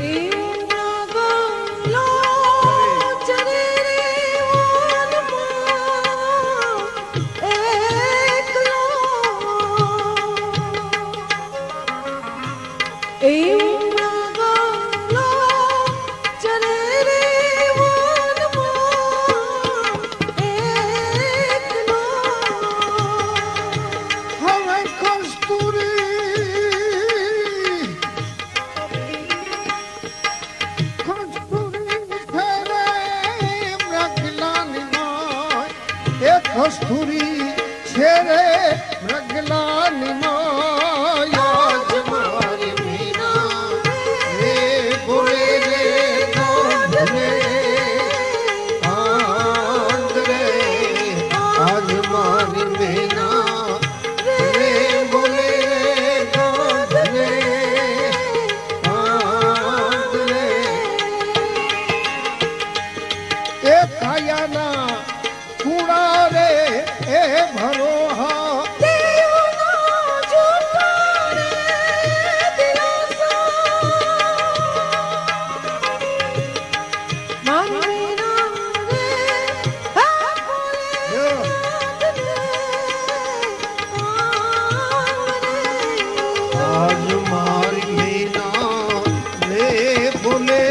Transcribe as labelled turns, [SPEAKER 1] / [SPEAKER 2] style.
[SPEAKER 1] Happy. કસ્તુરી છે રે મૃગલાની my આજ મારી મીના. રે બોલે રે દોઢ રે આંધરે આજ મારી મીના રે બોલે. રે રે કાયાના ખૂણા રે એ ભરો
[SPEAKER 2] હા आज मार लेना ले बोले